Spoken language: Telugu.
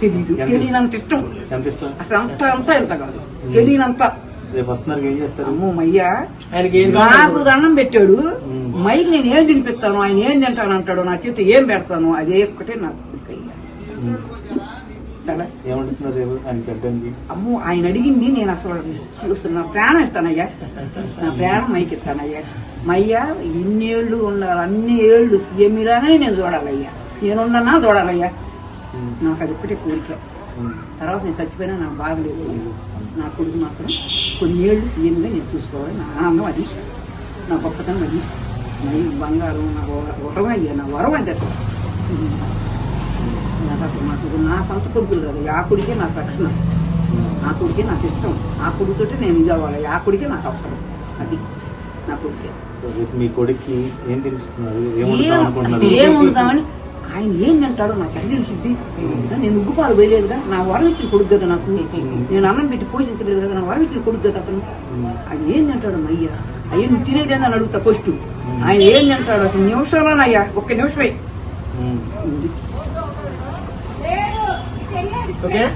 తెలీదు. ఎంత- తెలియనంత ఇష్టం? ఎంత ఇష్టం? అసలు అంత అంత ఎంత కాదు. తెలియనంత రేపు వస్తున్నారు ఏం చేస్తారు? అమ్మో మయ్యా. ఆయనకి ఏం నాకు దండం పెట్టాడు. మైకి నేను ఏం తినిపిస్తాను? ఆయన ఏం తింటాను అంటాడు నా చేతి ఏం పెడతాను? అదే ఒక్కటే నాకు అయ్యా. చాలా అమ్మో ఆయన అడిగింది నేను అసలు చూస్తున్నా. నా ప్రాణం ఇస్తానయ్యా. నా ప్రాణం మైకి ఇస్తానయ్యా. మయ్యా ఇన్నేళ్ళు ఉండాలి. అన్ని ఏళ్ళు. ఎమిరాగానే నేను చూడాలయ్యా. నేనున్నా చూడాలయ్యా. నాకు అది ఒక్కటే కోరిక. తర్వాత నేను చచ్చిపోయినా నాకు బాగలేదు. నా కొడుకు మాత్రం కొన్ని ఏళ్ళు సీఎంగా నేను చూసుకోవాలి. నా ఆనందం అది నా గొప్పతనం అది బంగారం నా వర- వరం అయ్యా నా వరం అది అసలు నాకు నా సొంత కొడుకులు కదా ఆ కొడుకే నాకు రక్షణ ఆ కొడుకే నాకు ఇష్టం. ఆ కొడుకుతోటే నేను ఇది అవ్వాలి. ఆ కొడుకే నాకు అవసరం. అది నా కొడుకే. మీ కొడుక్కి ఏం తినిపిస్తున్నారు ఏమంటాం అనుకుంటున్నారు? ఏం ఏం వండుదామని ఆయన ఏం తింటాడో నాకు అది తెలిసింది నేను ఉగ్గుపాలు వేయలేదుగా నా వరం ఇచ్చిన కొడుకు కదా నాకు. నేను అన్నం పెట్టి పోషించలేదు కదా నా వరం ఇచ్చిన కొడుకు కదా అతను. ఆయన ఏం తింటాడు అయ్యా అయ్యా నువ్వు తినేదేందని అడుగుతా ఫస్ట్ ఆయన ఏం తింటాడు అసలు నిమిషంలోనయ్యా ఒక్క నిమిషమే. ఓకే?